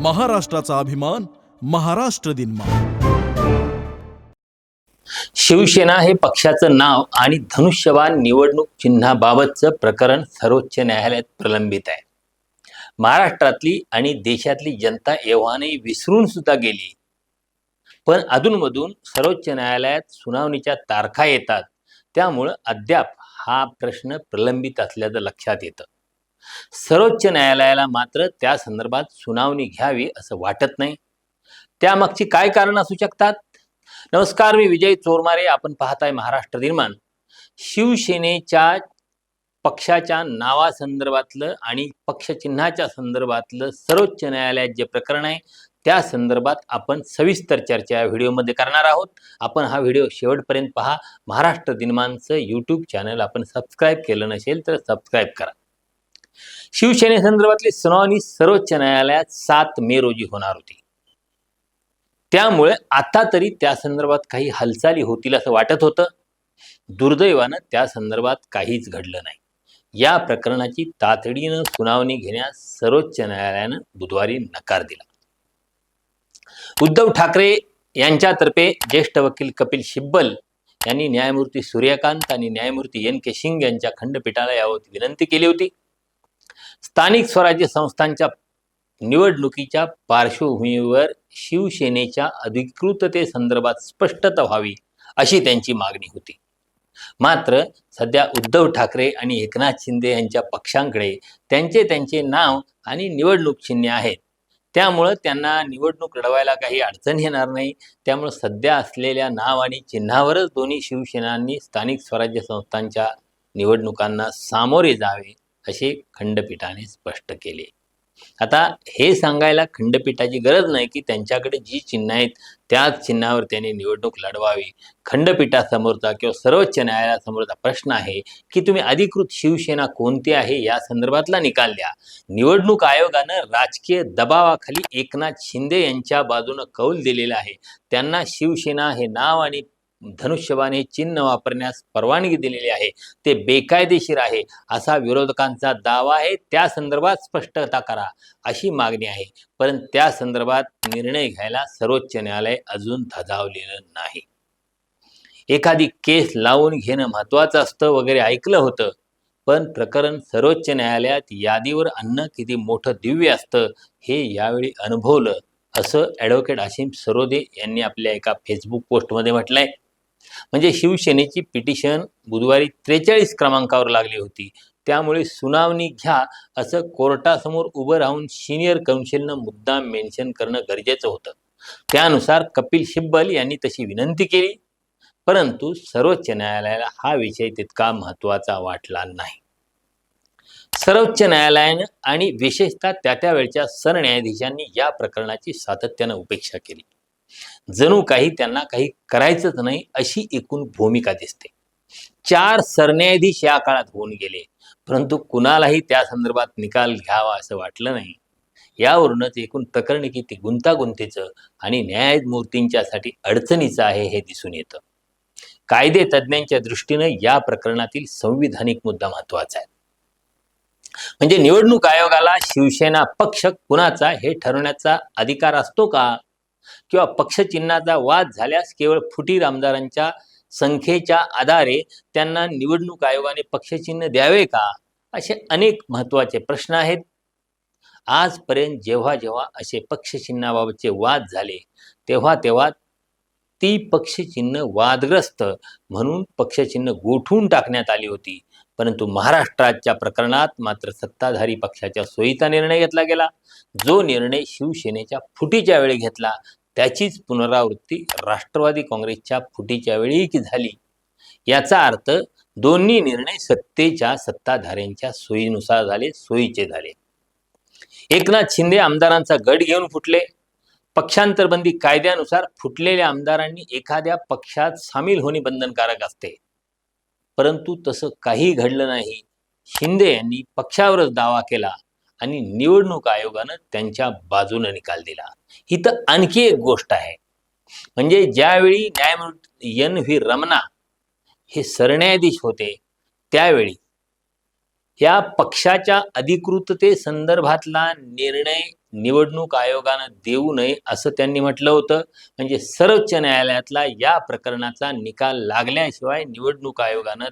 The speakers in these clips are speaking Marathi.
महाराष्ट्राचा अभिमान महाराष्ट्र दिन शिवसेना हे पक्षाचं नाव आणि धनुष्यबाण निवडणूक चिन्हाबाबतचं प्रकरण सर्वोच्च न्यायालयात प्रलंबित आहे. महाराष्ट्रातली आणि देशातली जनता एव्हाने विसरून सुद्धा गेली. पण अधूनमधून सर्वोच्च न्यायालयात सुनावणीच्या तारखा येतात. त्यामुळं अद्याप हा प्रश्न प्रलंबित असल्याचं लक्षात येतं. सर्वोच्च न्यायालयाला मात्र त्या संदर्भात सुनावणी घ्यावी असं वाटत नाही. त्यामागची काय कारण असू शकतात? नमस्कार मी विजय चोरमारे. आपण पाहताय महाराष्ट्र निर्माण शिवसेनेच्या पक्षाच्या नावासंदर्भातलं आणि पक्षचिन्हाच्या संदर्भातलं सर्वोच्च न्यायालयात जे प्रकरण आहे त्या संदर्भात आपण सविस्तर चर्चा या व्हिडिओमध्ये करणार आहोत. आपण हा व्हिडिओ शेवटपर्यंत पहा. महाराष्ट्र दिनमानचं यूट्यूब चॅनल आपण सबस्क्राईब केलं नसेल तर सबस्क्राईब करा. शिवसेनेसंदर्भातली सुनावणी सर्वोच्च न्यायालयात सात मे रोजी होणार होती. त्यामुळे आता तरी त्या संदर्भात काही हालचाली होतील असं वाटत होतं. दुर्दैवानं त्या संदर्भात काहीच घडलं नाही. या प्रकरणाची तातडीनं सुनावणी घेण्यास सर्वोच्च न्यायालयानं बुधवारी नकार दिला. उद्धव ठाकरे यांच्यातर्फे ज्येष्ठ वकील कपिल शिब्बल यांनी न्यायमूर्ती सूर्यकांत आणि न्यायमूर्ती एन के सिंग यांच्या खंडपीठाला यावर विनंती केली होती. स्थानिक स्वराज्य संस्थांच्या निवडणुकीच्या पार्श्वभूमीवर शिवसेनेच्या अधिकृततेसंदर्भात स्पष्टता व्हावी अशी त्यांची मागणी होती. मात्र सध्या उद्धव ठाकरे आणि एकनाथ शिंदे यांच्या पक्षांकडे त्यांचे त्यांचे नाव आणि निवडणूक चिन्हे आहेत. त्यामुळं त्यांना निवडणूक लढवायला काही अडचण येणार नाही. त्यामुळं सध्या असलेल्या नाव आणि चिन्हावरच दोन्ही शिवसेनांनी स्थानिक स्वराज्य संस्थांच्या निवडणुकांना सामोरे जावे असे खंडपीठाने स्पष्ट केले. आता हे सांगायला खंडपीठाची गरज नाही की त्यांच्याकडे जी चिन्ह आहेत त्याच चिन्हावर त्यांनी निवडणूक लढवावी. खंडपीठासमोरचा किंवा सर्वोच्च न्यायालयासमोरचा प्रश्न आहे की तुम्ही अधिकृत शिवसेना कोणती आहे या संदर्भातला निकाल द्या. निवडणूक आयोगानं राजकीय दबावाखाली एकनाथ शिंदे यांच्या बाजूनं कौल दिलेला आहे. त्यांना शिवसेना हे नाव आणि धनुष्यबाने चिन्ह वापरण्यास परवानगी दिलेली आहे. ते बेकायदेशीर आहे. असा विरोधकांचा दावा आहे. त्या संदर्भात स्पष्टता करा अशी मागणी आहे. पण त्या संदर्भात निर्णय घ्यायला सर्वोच्च न्यायालय अजून धजावलेलं नाही. एखादी केस लावून घेणं महत्त्वाचं असतं वगैरे ऐकलं होतं. पण प्रकरण सर्वोच्च न्यायालयात यादीवर आणणं किती मोठं दिव्य असतं हे यावेळी अनुभवलं असं ॲडव्होकेट आशिम सरोदे यांनी आपल्या एका फेसबुक पोस्टमध्ये म्हटलंय. म्हणजे शिवसेनेची पिटिशन बुधवारी त्रेचाळीस क्रमांकावर लागली होती. त्यामुळे सुनावणी घ्या असं कोर्टासमोर उभं राहून सिनियर काउन्सिलनं मुद्दाम मेन्शन करणं गरजेचं होतं. त्यानुसार कपिल शिब्बल यांनी तशी विनंती केली. परंतु सर्वोच्च न्यायालयाला हा विषय तितका महत्त्वाचा वाटला नाही. सर्वोच्च न्यायालयानं आणि विशेषतः त्या त्या वेळच्या सरन्यायाधीशांनी या प्रकरणाची सातत्यानं उपेक्षा केली. जणू काही त्यांना काही करायचंच नाही अशी एकूण भूमिका दिसते. चार सरन्यायाधीश या काळात होऊन गेले परंतु कुणालाही त्या संदर्भात निकाल घ्यावा असं वाटलं नाही. यावरूनच एकूण प्रकरण किती गुंतागुंतीचं आणि न्यायमूर्तींच्यासाठी अडचणीचं आहे हे दिसून येतं. कायदे तज्ज्ञांच्या दृष्टीनं या प्रकरणातील संविधानिक मुद्दा महत्त्वाचा आहे. म्हणजे निवडणूक आयोगाला शिवसेना पक्ष कुणाचा हे ठरवण्याचा अधिकार असतो का? किंवा पक्षचिन्हाचा वाद झाल्यास केवळ फुटीर आमदारांच्या संख्येच्या आधारे त्यांना निवडणूक आयोगाने पक्षचिन्ह द्यावे का? असे अनेक महत्त्वाचे प्रश्न आहेत. आजपर्यंत जेव्हा जेव्हा असे पक्षचिन्हाबाबतचे वाद झाले तेव्हा तेव्हा ती पक्षचिन्ह वादग्रस्त म्हणून पक्षचिन्ह गोठवून टाकण्यात आली होती. परंतु महाराष्ट्राच्या प्रकरणात मात्र सत्ताधारी पक्षाच्या सोयीचा निर्णय घेतला गेला. जो निर्णय शिवसेनेच्या फुटीच्या वेळी घेतला त्याचीच पुनरावृत्ती राष्ट्रवादी काँग्रेसच्या फुटीच्या वेळी झाली? याचा अर्थ दोन्ही निर्णय सत्तेच्या सत्ताधाऱ्यांच्या सोयीनुसार झाले सोयीचे झाले. एकनाथ शिंदे आमदारांचा गट घेऊन फुटले. पक्षांतरबंदी कायद्यानुसार फुटलेल्या आमदारांनी एखाद्या पक्षात सामील होणे बंधनकारक असते. परंतु तसं काही घडलं नाही. शिंदे यांनी पक्षावरच दावा केला आणि निवडणूक आयोगानं त्यांच्या बाजूने निकाल दिला. ही तर आणखी एक गोष्ट आहे. म्हणजे ज्यावेळी न्यायमूर्ती एन व्ही रमणा हे सरन्यायाधीश होते त्यावेळी या पक्षाच्या अधिकृतते संदर्भातला निर्णय निवडणूक आयोगानं देऊ नये असं त्यांनी म्हटलं होतं. म्हणजे सर्वोच्च न्यायालयातला या प्रकरणाचा निकाल लागल्याशिवाय निवडणूक आयोगानं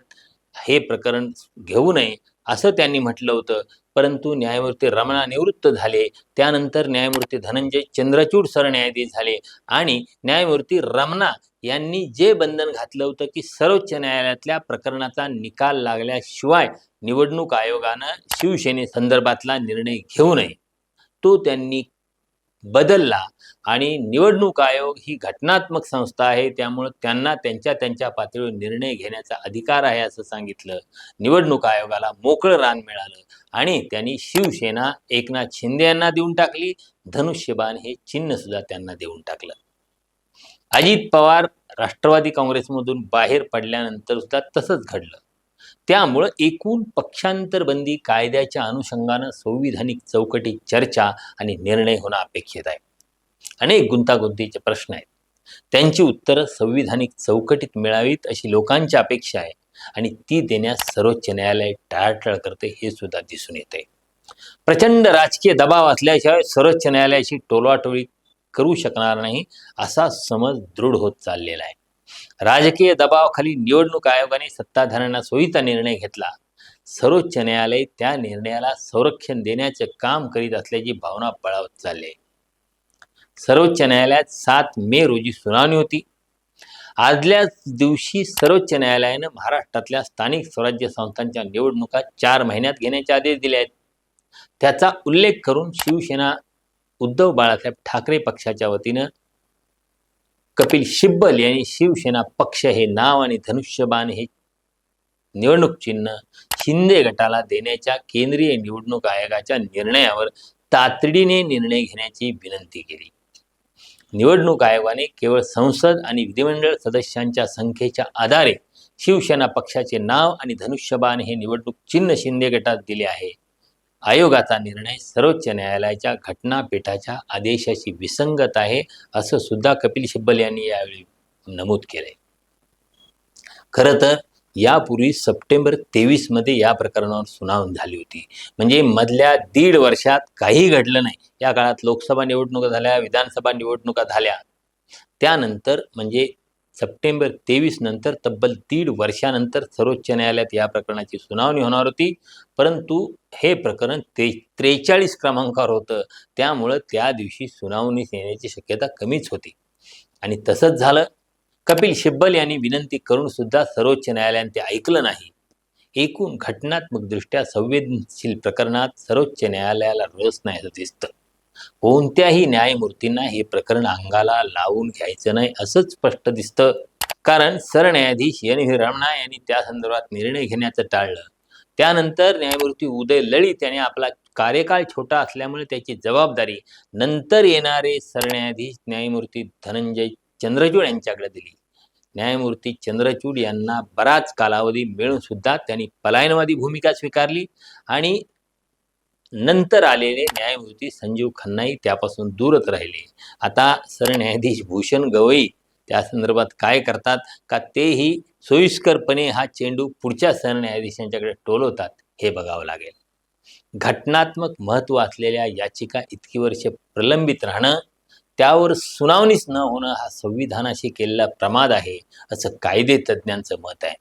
हे प्रकरण घेऊ नये असं त्यांनी म्हटलं होतं. परंतु न्यायमूर्ती रमणा निवृत्त झाले. त्यानंतर न्यायमूर्ती धनंजय चंद्रचूड सरन्यायाधीश झाले. आणि न्यायमूर्ती रमणा यांनी जे बंधन घातलं होतं की सर्वोच्च न्यायालयातल्या प्रकरणाचा निकाल लागल्याशिवाय निवडणूक आयोगानं शिवसेनेसंदर्भातला निर्णय घेऊ नये. तो त्यांनी बदलला. आणि निवडणूक आयोग ही घटनात्मक संस्था आहे त्यामुळं त्यांना त्यांच्या त्यांच्या पातळीवर निर्णय घेण्याचा अधिकार आहे असं सांगितलं. निवडणूक आयोगाला मोकळं रान मिळालं आणि त्यांनी शिवसेना एकनाथ शिंदे यांना देऊन टाकली. धनुष्यबाण हे चिन्ह सुद्धा त्यांना देऊन टाकलं. अजित पवार राष्ट्रवादी काँग्रेसमधून बाहेर पडल्यानंतर सुद्धा तसंच घडलं. त्यामुळं एकूण पक्षांतर बंदी कायद्याच्या अनुषंगानं संविधानिक चौकटीत चर्चा आणि निर्णय होणं अपेक्षित आहे. अनेक गुंतागुंतीचे प्रश्न आहेत. त्यांची उत्तरं संविधानिक चौकटीत मिळावीत अशी लोकांची अपेक्षा आहे आणि ती देण्यास सर्वोच्च न्यायालय टाळाटाळ करते हे सुद्धा दिसून येते प्रचंड राजकीय दबाव असल्याशिवाय सर्वोच्च न्यायालयाची टोलवाटोळी करू शकणार नाही असा समज दृढ होत चाललेला आहे. राजकीय दबावाखाली निवडणूक आयोगाने सत्ताधाऱ्यांना सोयीचा निर्णय घेतला. सर्वोच्च न्यायालय त्या निर्णयाला संरक्षण देण्याचे काम करीत असल्याची भावना बळावत चालली. सर्वोच्च न्यायालयात सात मे रोजी सुनावणी होती. आदल्याच दिवशी सर्वोच्च न्यायालयानं महाराष्ट्रातल्या स्थानिक स्वराज्य संस्थांच्या निवडणुका चार महिन्यात घेण्याचे आदेश दिले आहेत. त्याचा उल्लेख करून शिवसेना उद्धव बाळासाहेब ठाकरे पक्षाच्या वतीनं कपिल शिब्बल यांनी शिवसेना पक्ष हे नाव आणि धनुष्यबाण हे निवडणूक चिन्ह शिंदे गटाला देण्याच्या केंद्रीय निवडणूक आयोगाच्या निर्णयावर तातडीने निर्णय घेण्याची विनंती केली. निवडणूक आयोगाने केवळ संसद आणि विधिमंडळ सदस्यांच्या संख्येच्या आधारे शिवसेना पक्षाचे नाव आणि धनुष्यबाण हे निवडणूक चिन्ह शिंदे गटात दिले आहे. आयोगाचा निर्णय सर्वोच्च न्यायालयाच्या घटनापीठाच्या आदेशाशी विसंगत आहे असं सुद्धा कपिल सिब्बल यांनी यावेळी नमूद केलंय. खरं तर यापूर्वी सप्टेंबर तेवीसमध्ये या प्रकरणावर सुनावणी झाली होती. म्हणजे मधल्या दीड वर्षात काही घडलं नाही. या काळात लोकसभा निवडणुका झाल्या विधानसभा निवडणुका झाल्या. त्यानंतर म्हणजे सप्टेंबर तेवीस नंतर तब्बल दीड वर्षानंतर सर्वोच्च न्यायालयात या प्रकरणाची सुनावणी होणार होती. परंतु हे प्रकरण ते त्रेचाळीस क्रमांकावर होतं. त्यामुळं त्या दिवशी सुनावणी येण्याची शक्यता कमीच होती. आणि तसंच झालं. कपिल शिब्बल यांनी विनंती करून सुद्धा सर्वोच्च न्यायालयाने ते ऐकलं नाही. एकूण घटनात्मकदृष्ट्या संवेदनशील प्रकरणात सर्वोच्च न्यायालयाला रस नाही असं दिसतं. कोणत्याही न्यायमूर्तींना हे प्रकरण अंगाला लावून घ्यायचं नाही असंच स्पष्ट दिसतं. कारण सरन्यायाधीश एन व्ही रमणा यांनी त्या संदर्भात निर्णय घेण्याचं टाळलं. त्यानंतर न्यायमूर्ती उदय लळित यांनी आपला कार्यकाळ छोटा असल्यामुळे त्याची जबाबदारी नंतर येणारे सरन्यायाधीश न्यायमूर्ती धनंजय चंद्रचूड यांच्याकडे दिली. न्यायमूर्ती चंद्रचूड यांना बराच कालावधी मिळून सुद्धा त्यांनी पलायनवादी भूमिका स्वीकारली आणि नंतर आलेले न्यायमूर्ती संजीव खन्नाई त्यापासून दूरच राहिले. आता सरन्यायाधीश भूषण गवई त्या संदर्भात काय करतात का तेही सोयीस्करपणे हा चेंडू पुढच्या सरन्यायाधीशांच्याकडे टोलवतात हे बघावं लागेल. घटनात्मक महत्त्व असलेल्या याचिका इतकी वर्ष प्रलंबित राहणं त्यावर सुनावणीच न होणं हा संविधानाशी केलेला प्रमाद आहे असं कायदे तज्ज्ञांचं मत आहे.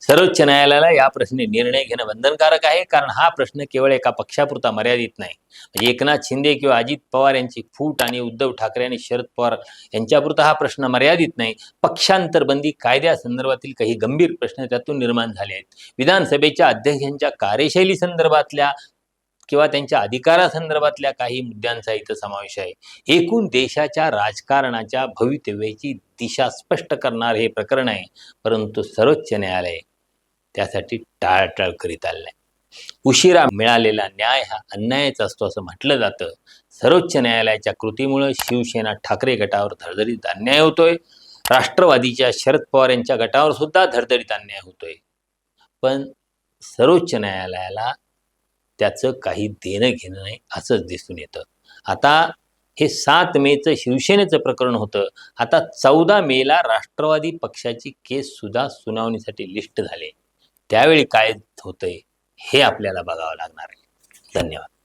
सर्वोच्च न्यायालयाला या प्रश्नी निर्णय घेणं बंधनकारक आहे कारण हा प्रश्न केवळ एका पक्षापुरता मर्यादित नाही. म्हणजे एकनाथ शिंदे किंवा अजित पवार यांची फूट आणि उद्धव ठाकरे आणि शरद पवार यांच्यापुरता हा प्रश्न मर्यादित नाही. पक्षांतर बंदी कायद्यासंदर्भातील काही गंभीर प्रश्न त्यातून निर्माण झाले आहेत. विधानसभेच्या अध्यक्षांच्या कार्यशैली संदर्भातल्या किंवा त्यांच्या अधिकारासंदर्भातल्या काही मुद्द्यांचा इथं समावेश आहे. एकूण देशाच्या राजकारणाच्या भवितव्याची दिशा स्पष्ट करणार हे प्रकरण आहे परंतु सर्वोच्च न्यायालय त्यासाठी टाळटाळ करीत आलं आहे उशिरा मिळालेला न्याय हा अन्यायच असतो असं म्हटलं जातं. सर्वोच्च न्यायालयाच्या कृतीमुळे शिवसेना ठाकरे गटावर धडधडीत अन्याय होतोय. राष्ट्रवादीच्या शरद पवार यांच्या गटावर सुद्धा धडधडीत अन्याय होतोय. पण सर्वोच्च न्यायालयाला त्याचं काही देणं घेणं नाही असंच दिसून येतं. आता हे सात मेचं शिवसेनेचं प्रकरण होतं. आता चौदा मेला राष्ट्रवादी पक्षाची केस सुद्धा सुनावणीसाठी लिस्ट झाली. त्यावेळी काय होतंय हे आपल्याला बघावं लागणार आहे. धन्यवाद.